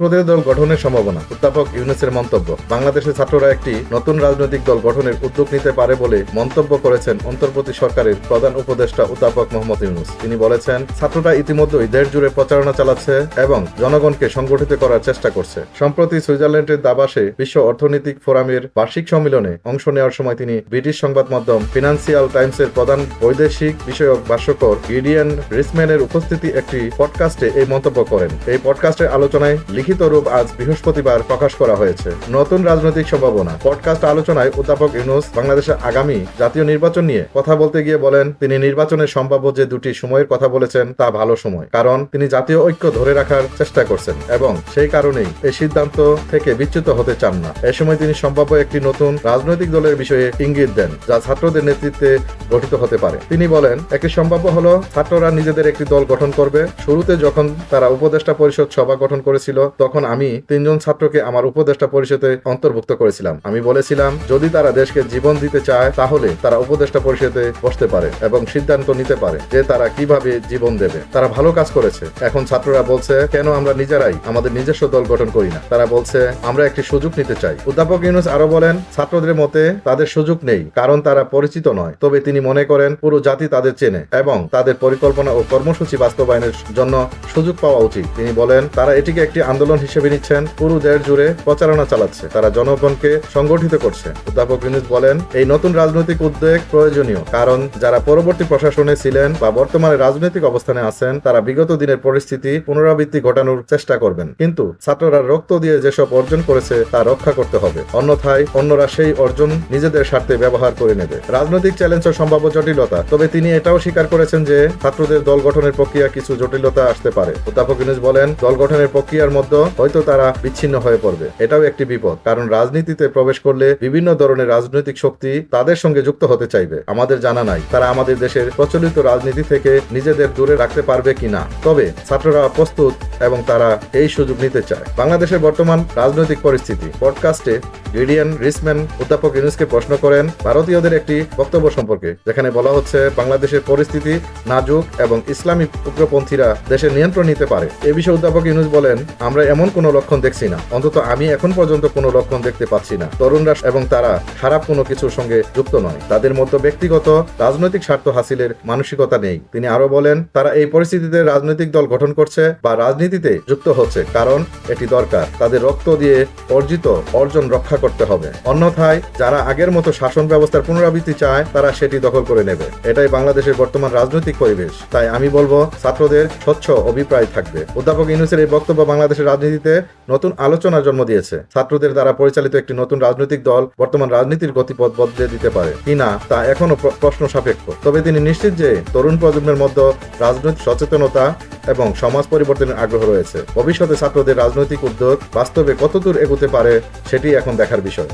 ছাত্রদের দল গঠনের সম্ভাবনা অধ্যাপক ইউনুসের মন্তব্য। বাংলাদেশের ছাত্ররা একটি নতুন রাজনৈতিক দল গঠনের উদ্যোগ নিতে পারে বলে মন্তব্য করেছেন অন্তর্বর্তী সরকারের প্রধান উপদেষ্টা অধ্যাপক মোহাম্মদ ইউনুস। তিনি বলেছেন, ছাত্ররা ইতিমধ্যেই দেশ জুড়ে প্রচারণা চালাচ্ছে এবং জনগণকে সংগঠিত করার চেষ্টা করছে। সম্প্রতি সুইজারল্যান্ডের দাবাসে বিশ্ব অর্থনৈতিক ফোরামের বার্ষিক সম্মেলনে অংশ নেওয়ার সময় তিনি ব্রিটিশ সংবাদ মাধ্যম ফিনান্সিয়াল টাইমসের প্রধান বৈদেশিক বিষয়ক ভাষ্যকর গিডিয়ান রিসম্যানের উপস্থিতি একটি পডকাস্টে এই মন্তব্য করেন। এই পডকাস্টের আলোচনায় লিখিত রূপ আজ বৃহস্পতিবার প্রকাশ করা হয়েছে। নতুন রাজনৈতিক সম্ভাবনা। পডকাস্ট আলোচনায় অধ্যাপক ইউনুস বাংলাদেশের আগামী জাতীয় নির্বাচন নিয়ে কথা বলতে গিয়ে বলেন, তিনি নির্বাচনের সম্ভাব্য যে দুটি সময়ের কথা বলেছেন, তা ভালো সময়। কারণ তিনি জাতীয় ঐক্য ধরে রাখার চেষ্টা করছেন এবং সেই কারণেই এই সিদ্ধান্ত থেকে বিচ্যুত হতে চান না। এ সময় তিনি সম্ভাব্য একটি নতুন রাজনৈতিক দলের বিষয়ে ইঙ্গিত দেন, যা ছাত্রদের নেতৃত্বে গঠিত হতে পারে। তিনি বলেন, একটি সম্ভাব্য হলো, ছাত্ররা নিজেদের একটি দল গঠন করবে। শুরুতে যখন তারা উপদেষ্টা পরিষদ সভা গঠন করেছিল তখন আমি তিনজন ছাত্রকে আমার উপদেষ্টা পরিষদে অন্তর্ভুক্ত করেছিলাম। আমি বলেছিলাম, যদি তারা দেশকে জীবন দিতে চায়, তাহলে তারা উপদেষ্টা পরিষদে বসতে পারে এবং সিদ্ধান্ত নিতে পারে যে তারা কীভাবে জীবন দেবে। তারা ভালো কাজ করেছে। এখন ছাত্ররা বলছে, কেন আমরা নিজেরাই আমাদের নিজস্ব দল গঠন করি না? তারা বলছে, আমরা একটি সুযোগ নিতে চাই। অধ্যাপক ইউনুস আরও বলেন, ছাত্রদের মতে তাদের সুযোগ নেই, কারণ তারা পরিচিত নয়। তবে তিনি মনে করেন, পুরো জাতি তাদের চেনে এবং তাদের পরিকল্পনা ও কর্মসূচি বাস্তবায়নের জন্য সুযোগ পাওয়া উচিত। তিনি বলেন, তারা এটিকে একটি আন্দোলন হিসেবে নিচ্ছেন। পুরো দেশ জুড়ে প্রচারণা চালাচ্ছে। তারা জনগণকে সংগঠিত করছে। অধ্যাপক ইউনুস বলেন, এই নতুন রাজনৈতিক উদ্যোগ প্রয়োজনীয়। কারণ যারা পরবর্তী প্রশাসনে ছিলেন বা বর্তমানে রাজনৈতিক অবস্থানে আছেন, তারা বিগত দিনের পরিস্থিতি পুনরাবৃত্তি ঘটানোর চেষ্টা করবেন। কিন্তু ছাত্ররা রক্ত দিয়ে যেসব অর্জন করেছে, তা রক্ষা করতে হবে। অন্যথায় অন্যরা সেই অর্জন নিজেদের স্বার্থে ব্যবহার করে নেবে। রাজনৈতিক চ্যালেঞ্জ ও সম্ভাব্য জটিলতা। তবে তিনি এটাও স্বীকার করেছেন যে, ছাত্রদের দল গঠনের প্রক্রিয়া কিছু জটিলতা আসতে পারে। অধ্যাপক ইউনুস বলেন, দল গঠনের প্রক্রিয়ার মধ্যে হয়তো তারা বিচ্ছিন্ন হয়ে পড়বে। এটাও একটি বিপদ। কারণ রাজনীতিতে প্রবেশ করলে বিভিন্ন ধরনের রাজনৈতিক শক্তি তাদের সঙ্গে যুক্ত হতে চাইবে। আমাদের জানা নাই তারা আমাদের দেশের প্রচলিত রাজনীতি থেকে নিজেদের দূরে রাখতে পারবে কিনা তবে ছাত্ররা প্রস্তুত এবং তারা এই সুযোগ নিতে চায়। বাংলাদেশের বর্তমান রাজনৈতিক পরিস্থিতি। পডকাস্টে রিডিয়ান রিসম্যান অধ্যাপক ইউনুসকে প্রশ্ন করেন, ভারতীয়দের একটি বক্তব্য সম্পর্কে, যেখানে বলা হচ্ছে, বাংলাদেশের পরিস্থিতি নাজুক এবং ইসলামী উগ্রপন্থীরা দেশের নিয়ন্ত্রণ নিতে পারে। এ বিষয়ে অধ্যাপক ইউনুস বলেন, আমরা এমন কোনো লক্ষণ দেখছি না। অন্তত আমি এখন পর্যন্ত কোনো লক্ষণ দেখতে পাচ্ছি না। তরুণরা এবং তারা খারাপ কোনো কিছুর সঙ্গে যুক্ত নয়। তাদের মধ্যে ব্যক্তিগত রাজনৈতিক স্বার্থ হাসিলের মানসিকতা নেই। তিনি আরও বলেন, তারা এই পরিস্থিতিতে রাজনৈতিক দল গঠন করছে বা রাজনীতিতে যুক্ত হচ্ছে, কারণ এটি দরকার। তাদের রক্ত দিয়ে অর্জিত অর্জন রক্ষা করতে হবে। অন্যথায় যারা আগের মতো শাসন ব্যবস্থার পুনরাবৃত্তি চায়, তারা সেটি দখল করে নেবে। এটাই বাংলাদেশের বর্তমান রাজনৈতিক পরিবেশ। তাই আমি বলব, ছাত্রদের স্বচ্ছ অভিপ্রায় থাকবে। অধ্যাপক ইউনুসের এই বক্তব্য বাংলাদেশের রাজনীতিতে নতুন আলোচনার জন্ম দিয়েছে। ছাত্রদের দ্বারা পরিচালিত একটি নতুন রাজনৈতিক দল বর্তমান রাজনীতির গতিপথ বদলে দিতে পারে। কিনা তা এখনও প্রশ্ন সাপেক্ষ। তবে তিনি নিশ্চিত যে তরুণ প্রজন্মের মধ্যে রাজনৈতিক সচেতনতা এবং সমাজ পরিবর্তনের আগ্রহ রয়েছে। ভবিষ্যতে ছাত্রদের রাজনৈতিক উদ্যোগ বাস্তবে কতদূর এগুতে পারে, সেটি এখন দেখার বিষয়।